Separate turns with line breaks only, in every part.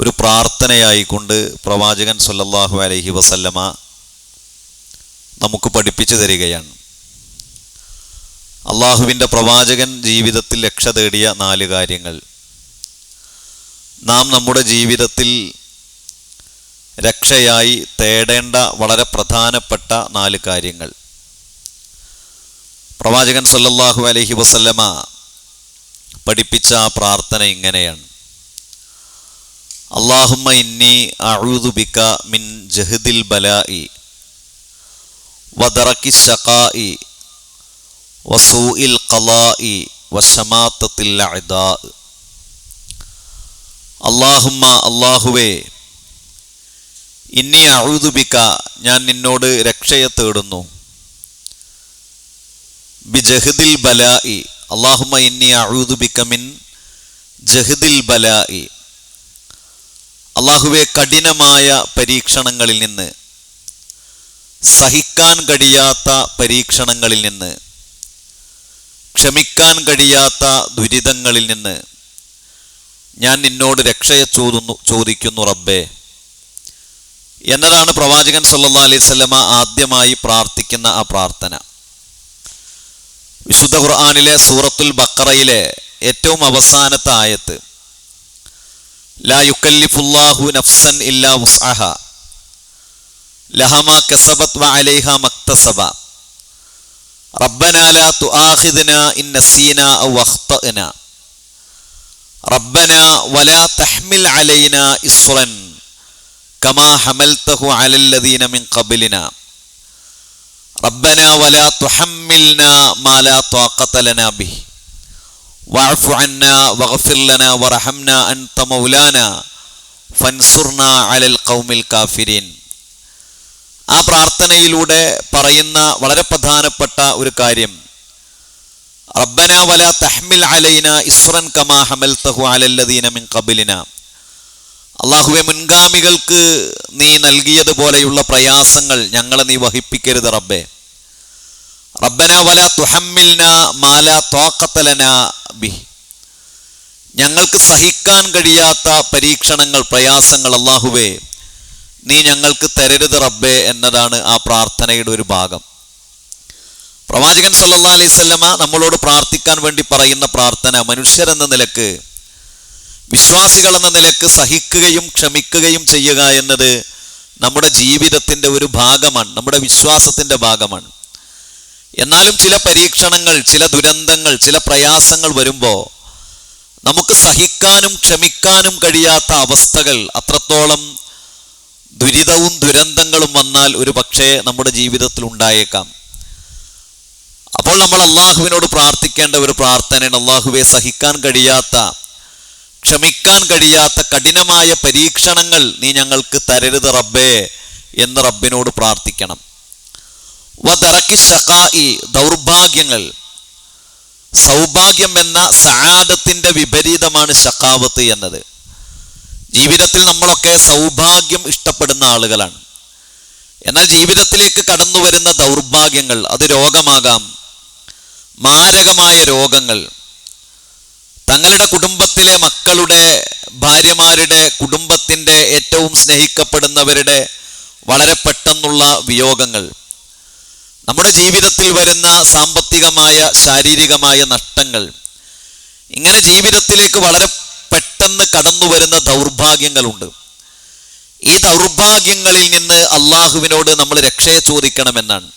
ഒരു പ്രാർത്ഥനയായിക്കൊണ്ട് പ്രവാചകൻ സല്ലല്ലാഹു അലഹി വസല്ലമ നമുക്ക് പഠിപ്പിച്ചു തരികയാണ്. അള്ളാഹുവിന്റെ പ്രവാചകൻ ജീവിതത്തിൽ രക്ഷ തേടിയ നാല് കാര്യങ്ങൾ. നാം നമ്മുടെ ജീവിതത്തിൽ രക്ഷയായി തേടേണ്ട വളരെ പ്രധാനപ്പെട്ട നാല് കാര്യങ്ങൾ. പ്രവാചകൻ സല്ലല്ലാഹു അലഹി വസല്ലമ പഠിപ്പിച്ച ആ പ്രാർത്ഥന ഇങ്ങനെയാണ്. അള്ളാഹുമ്മ ഇന്നി അഴുതുബിക്ക ബിക മിൻ ജഹദിൽ ബലായി വദറക്കി സഖായി വസൂഇൽ ഖലായി വശമാത്തത്തിൽ അള്ളാഹുമ്മ അള്ളാഹുവേ ഇന്നി അഴുതുബിക്ക ബിക ഞാൻ നിന്നോട് രക്ഷയെ തേടുന്നു. ബി ജഹദിൽ ബലായി അള്ളാഹുമ്മ ഇന്നി അഴുതുബിക്ക ബിക മിൻ ജഹദിൽ ബലായി അള്ളാഹുവെ കഠിനമായ പരീക്ഷണങ്ങളിൽ നിന്ന് സഹിക്കാൻ കഴിയാത്ത പരീക്ഷണങ്ങളിൽ നിന്ന് ക്ഷമിക്കാൻ കഴിയാത്ത ദുരിതങ്ങളിൽ നിന്ന് ഞാൻ നിന്നോട് രക്ഷയെ ചോദുന്നു ചോദിക്കുന്നു റബ്ബേ. എന്നതാണ് പ്രവാചകൻ സല്ലാ അലൈഹി വസല്ലമ ആദ്യമായി പ്രാർത്ഥിക്കുന്ന ആ പ്രാർത്ഥന. വിശുദ്ധ ഖുർആാനിലെ സൂറത്തുൽ ബക്കറയിലെ ഏറ്റവും അവസാനത്തെ ആയത്ത്. ലാ യുക്കല്ലിഫുല്ലാഹു നഫ്സൻ ഇല്ലാ വുസ്അഹ ലഹമ കസബത് വ അലൈഹ മക്തസബ റബ്ബന ലാ തുആഖിദ്ന ഇൻ നസീന ഔ അഖ്തഅന റബ്ബന വലാ തഹ്മിൽ അലൈന ഇസ്റൻ കമാ ഹമൽതഹു അലൽ ലദീന മിൻ ഖബ്ലിന റബ്ബന വലാ തുഹമ്മിൽന മാ ലാ ത്വാഖത ലനാ ബിഹി واعف عنا واغفر لنا وارحمنا أنت مولانا فانصرنا على القوم الكافرين ആ പ്രാർത്ഥനയിലൂടെ പറയുന്ന വളരെ പ്രധാനപ്പെട്ട ഒരു കാര്യം റബ്ബന വല തഹ്മിൽ അലൈന ഇസ്റൻ കമാ ഹമൽതഹു അലല്ലദീന മിൻ ഖബലിന അള്ളാഹുവെ മുൻഗാമികൾക്ക് നീ നൽകിയതുപോലെയുള്ള പ്രയാസങ്ങൾ ഞങ്ങളെ നീ വഹിപ്പിക്കരുത് റബ്ബേ റബ്ബന വല തുഹമ്മിൽന മാല തോക്കത്തലന ബി ഞങ്ങൾക്ക് സഹിക്കാൻ കഴിയാത്ത പരീക്ഷണങ്ങൾ പ്രയാസങ്ങൾ അള്ളാഹുവേ നീ ഞങ്ങൾക്ക് തരരുത് റബ്ബേ എന്നതാണ് ആ പ്രാർത്ഥനയുടെ ഒരു ഭാഗം. പ്രവാചകൻ സല്ലാ അലൈഹി വസല്ലമ നമ്മളോട് പ്രാർത്ഥിക്കാൻ വേണ്ടി പറയുന്ന പ്രാർത്ഥന മനുഷ്യരെന്ന നിലയ്ക്ക് വിശ്വാസികൾ എന്ന നിലയ്ക്ക് സഹിക്കുകയും ക്ഷമിക്കുകയും ചെയ്യുക എന്നത് നമ്മുടെ ജീവിതത്തിന്റെ ഒരു ഭാഗമാണ് നമ്മുടെ വിശ്വാസത്തിന്റെ ഭാഗമാണ്. എന്നാലും ചില പരീക്ഷണങ്ങൾ ചില ദുരന്തങ്ങൾ ചില പ്രയാസങ്ങൾ വരുമ്പോൾ നമുക്ക് സഹിക്കാനും ക്ഷമിക്കാനും കഴിയാത്ത അവസ്ഥകൾ അത്രത്തോളം ദുരിതവും ദുരന്തങ്ങളും വന്നാൽ ഒരു പക്ഷേ നമ്മുടെ ജീവിതത്തിൽ ഉണ്ടായേക്കാം. അപ്പോൾ നമ്മൾ അള്ളാഹുവിനോട് പ്രാർത്ഥിക്കേണ്ട ഒരു പ്രാർത്ഥനയാണ് അള്ളാഹുവെ സഹിക്കാൻ കഴിയാത്ത ക്ഷമിക്കാൻ കഴിയാത്ത കഠിനമായ പരീക്ഷണങ്ങൾ നീ ഞങ്ങൾക്ക് തരരുത് റബ്ബേ എന്ന് റബ്ബിനോട് പ്രാർത്ഥിക്കണം. ദൗർഭാഗ്യങ്ങൾ. സൗഭാഗ്യം എന്ന സഹാദത്തിന്റെ വിപരീതമാണ് ഷഖാവത്ത് എന്നത്. ജീവിതത്തിൽ നമ്മളൊക്കെ സൗഭാഗ്യം ഇഷ്ടപ്പെടുന്ന ആളുകളാണ്. എന്നാൽ ജീവിതത്തിലേക്ക് കടന്നു വരുന്ന ദൗർഭാഗ്യങ്ങൾ അത് രോഗമാകാം. മാരകമായ രോഗങ്ങൾ. തങ്ങളുടെ കുടുംബത്തിലെ മക്കളുടെ ഭാര്യമാരുടെ കുടുംബത്തിന്റെ ഏറ്റവും സ്നേഹിക്കപ്പെടുന്നവരുടെ വളരെ പെട്ടെന്നുള്ള വിയോഗങ്ങൾ. നമ്മുടെ ജീവിതത്തിൽ വരുന്ന സാമ്പത്തികമായ ശാരീരികമായ നഷ്ടങ്ങൾ ഇങ്ങനെ ജീവിതത്തിലേക്ക് വളരെ പെട്ടെന്ന് കടന്നു വരുന്ന ദൗർഭാഗ്യങ്ങളുണ്ട്. ഈ ദൗർഭാഗ്യങ്ങളിൽ നിന്ന് അള്ളാഹുവിനോട് നമ്മൾ രക്ഷയെ ചോദിക്കണമെന്നാണ്.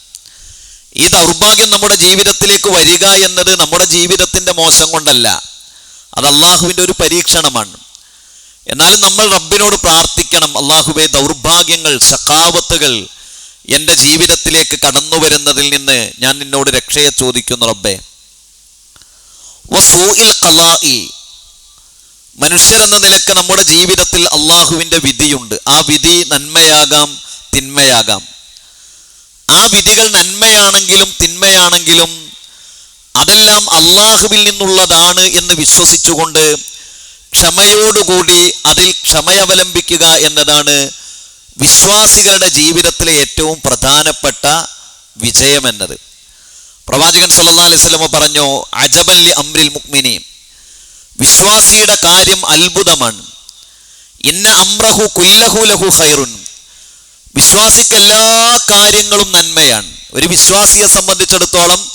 ഈ ദൗർഭാഗ്യം നമ്മുടെ ജീവിതത്തിലേക്ക് വരിക എന്നത് നമ്മുടെ ജീവിതത്തിന്റെ മോശം കൊണ്ടല്ല. അത് അള്ളാഹുവിന്റെ ഒരു പരീക്ഷണമാണ്. എന്നാലും നമ്മൾ റബ്ബിനോട് പ്രാർത്ഥിക്കണം. അള്ളാഹുബെ ദൗർഭാഗ്യങ്ങൾ സഖാവത്തുകൾ എന്റെ ജീവിതത്തിലേക്ക് കടന്നു വരുന്നതിൽ നിന്ന് ഞാൻ നിന്നോട് രക്ഷയെ ചോദിക്കുന്നു റബ്ബേ. മനുഷ്യരെന്ന നിലയ്ക്ക് നമ്മുടെ ജീവിതത്തിൽ അള്ളാഹുവിന്റെ വിധിയുണ്ട്. ആ വിധി നന്മയാകാം തിന്മയാകാം. ആ വിധികൾ നന്മയാണെങ്കിലും തിന്മയാണെങ്കിലും അതെല്ലാം അള്ളാഹുവിൽ നിന്നുള്ളതാണ് എന്ന് വിശ്വസിച്ചുകൊണ്ട് ക്ഷമയോടുകൂടി അതിൽ ക്ഷമയവലംബിക്കുക എന്നതാണ് വിശ്വാസികളുടെ ജീവിതത്തിലെ ഏറ്റവും പ്രധാനപ്പെട്ട വിജയം എന്നത് പ്രവാചകൻ സല്ലാ അലൈഹി വസല്ലമ പറഞ്ഞു അജബല്ലി അമ്രിൽ മുക്മിനി വിശ്വാസിയുടെ കാര്യം അത്ഭുതമാണ്. ഇന്ന അമ്രഹു കുല്ലഹു ലഹു ഖൈറുൻ. വിശ്വാസിക്ക് എല്ലാ കാര്യങ്ങളും നന്മയാണ്. ഒരു വിശ്വാസിയെ സംബന്ധിച്ചിടത്തോളം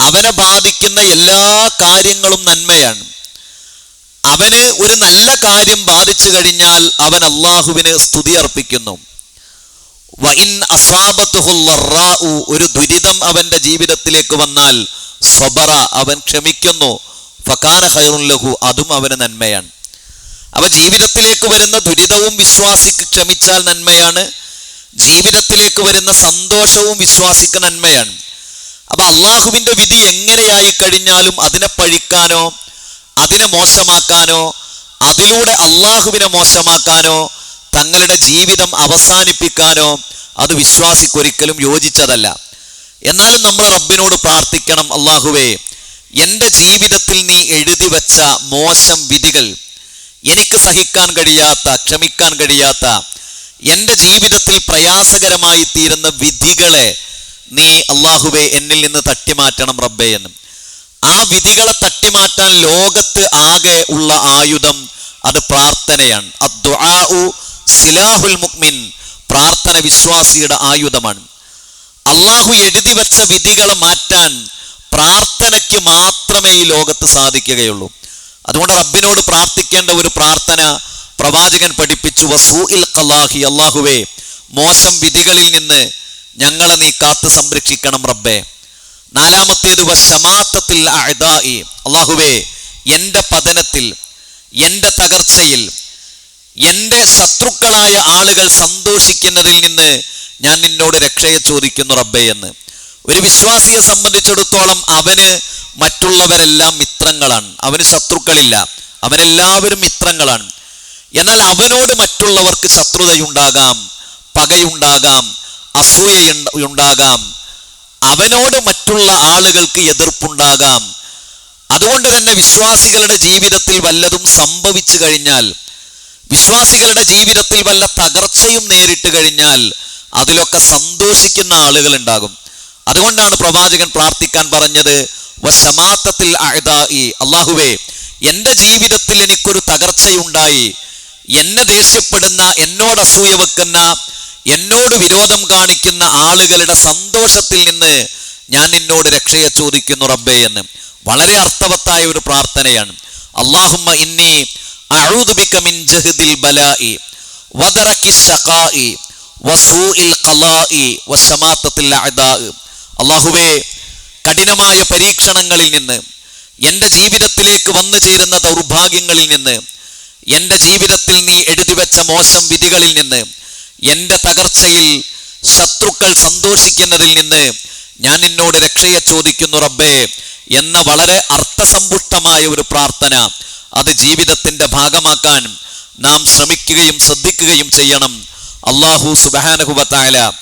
അവനെ ബാധിക്കുന്ന എല്ലാ കാര്യങ്ങളും നന്മയാണ്. അവന് ഒരു നല്ല കാര്യം ബാധിച്ചു കഴിഞ്ഞാൽ അവൻ അള്ളാഹുവിന് സ്തുതി അർപ്പിക്കുന്നു. ഒരു ദുരിതം അവന്റെ ജീവിതത്തിലേക്ക് വന്നാൽ സ്വബറ അവൻ ക്ഷമിക്കുന്നു. ഫക്കാന ഹൈറുല്ലഹു ലഹു അതും അവന് നന്മയാണ്. അവ ജീവിതത്തിലേക്ക് വരുന്ന ദുരിതവും വിശ്വാസിക്ക് ക്ഷമിച്ചാൽ നന്മയാണ്. ജീവിതത്തിലേക്ക് വരുന്ന സന്തോഷവും വിശ്വാസിക്ക് നന്മയാണ്. അപ്പൊ അള്ളാഹുവിന്റെ വിധി എങ്ങനെയായി കഴിഞ്ഞാലും അതിനെ പഴിക്കാനോ അതിനെ മോശമാക്കാനോ അതിലൂടെ അള്ളാഹുവിനെ മോശമാക്കാനോ തങ്ങളുടെ ജീവിതം അവസാനിപ്പിക്കാനോ അത് വിശ്വാസിക്കൊരിക്കലും യോജിച്ചതല്ല. എന്നാലും നമ്മൾ റബ്ബിനോട് പ്രാർത്ഥിക്കണം അള്ളാഹുവേ എന്റെ ജീവിതത്തിൽ നീ എഴുതി വച്ച മോശം വിധികൾ എനിക്ക് സഹിക്കാൻ കഴിയാത്ത ക്ഷമിക്കാൻ കഴിയാത്ത എന്റെ ജീവിതത്തിൽ പ്രയാസകരമായി തീരുന്ന വിധികളെ നീ അള്ളാഹുവെ എന്നിൽ നിന്ന് തട്ടിമാറ്റണം റബ്ബേ എന്ന്. ആ വിധികളെ തട്ടിമാറ്റാൻ ലോകത്ത് ആകെ ഉള്ള ആയുധം അത് പ്രാർത്ഥനയാണ്. സിലാഹുൽ മുക്മിൻ പ്രാർത്ഥന വിശ്വാസിയുടെ ആയുധമാണ്. അള്ളാഹു എഴുതി വെച്ച വിധികളെ മാറ്റാൻ പ്രാർത്ഥനയ്ക്ക് മാത്രമേ ഈ ലോകത്ത് സാധിക്കുകയുള്ളൂ. അതുകൊണ്ട് റബ്ബിനോട് പ്രാർത്ഥിക്കേണ്ട ഒരു പ്രാർത്ഥന പ്രവാചകൻ പഠിപ്പിച്ചു വസൂഇൽ ഖലാഹി അള്ളാഹുവേ മോശം വിധികളിൽ നിന്ന് ഞങ്ങളെ നീ കാത്തു സംരക്ഷിക്കണം റബ്ബേ. നാലാമത്തേത് വശമാത്തത്തിൽ അഅദാഇ അള്ളാഹുവേ എന്റെ പതനത്തിൽ എന്റെ തകർച്ചയിൽ എന്റെ ശത്രുക്കളായ ആളുകൾ സന്തോഷിക്കുന്നതിൽ നിന്ന് ഞാൻ നിന്നോട് രക്ഷയെ ചോദിക്കുന്നു റബ്ബേ എന്ന്. ഒരു വിശ്വാസിയെ സംബന്ധിച്ചിടത്തോളം അവന് മറ്റുള്ളവരെല്ലാം മിത്രങ്ങളാണ്. അവന് ശത്രുക്കളില്ല. അവനെല്ലാവരും മിത്രങ്ങളാണ്. എന്നാൽ അവനോട് മറ്റുള്ളവർക്ക് ശത്രുതയുണ്ടാകാം പകയുണ്ടാകാം അസൂയയുണ്ടാകാം അവനോട് മറ്റുള്ള ആളുകൾക്ക് എതിർപ്പുണ്ടാകാം. അതുകൊണ്ട് തന്നെ വിശ്വാസികളുടെ ജീവിതത്തിൽ വല്ലതും സംഭവിച്ചു കഴിഞ്ഞാൽ വിശ്വാസികളുടെ ജീവിതത്തിൽ വല്ല തകർച്ചയും നേരിട്ട് കഴിഞ്ഞാൽ അതിലൊക്കെ സന്തോഷിക്കുന്ന ആളുകൾ ഉണ്ടാകും അതുകൊണ്ടാണ് പ്രവാചകൻ പ്രാർത്ഥിക്കാൻ പറഞ്ഞത് വശമാത്തത്തിൽ അള്ളാഹുവേ എന്റെ ജീവിതത്തിൽ എനിക്കൊരു തകർച്ചയുണ്ടായി. എന്നെ ദേഷ്യപ്പെടുന്ന എന്നോട് അസൂയ വെക്കുന്ന എന്നോട് വിരോധം കാണിക്കുന്ന ആളുകളുടെ സന്തോഷത്തിൽ നിന്ന് ഞാൻ നിന്നോട് രക്ഷയെ ചോദിക്കുന്നു റബ്ബേ എന്ന്. വളരെ അർത്ഥവത്തായ ഒരു പ്രാർത്ഥനയാണ്. അള്ളാഹുമ്മ ഇന്നി മിൻ ജഹദിൽ ബലായി വസൂഇൽ അള്ളാഹുവേ കഠിനമായ പരീക്ഷണങ്ങളിൽ നിന്ന് എന്റെ ജീവിതത്തിലേക്ക് വന്നു ചേരുന്ന ദൗർഭാഗ്യങ്ങളിൽ നിന്ന് എന്റെ ജീവിതത്തിൽ നീ എഴുതി വെച്ച മോശം വിധികളിൽ നിന്ന് എന്റെ തകർച്ചയിൽ ശത്രുക്കൾ സന്തോഷിക്കുന്നതിൽ നിന്ന് ഞാൻ നിന്നോട് രക്ഷയെ ചോദിക്കുന്നു റബ്ബേ എന്ന വളരെ അർത്ഥസമ്പുഷ്ടമായ ഒരു പ്രാർത്ഥന അത് ജീവിതത്തിന്റെ ഭാഗമാക്കാൻ നാം ശ്രമിക്കുകയും ശ്രദ്ധിക്കുകയും ചെയ്യണം. അള്ളാഹു സുബാനഹുബത്തായ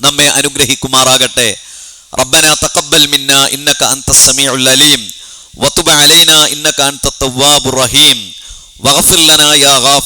നമ്മെ അനുഗ്രഹിക്കുമാറാകട്ടെ. റബ്ബന തഖബ്ബൽ മിന്ന ഇന്നക അന്ത സമീഉൽ അലീം. വതുബ് അലൈന ഇന്നക അന്ത തവ്വാബുർ റഹീം. വഗ്ഫിർ ലനാ യാ ഗാഫിർ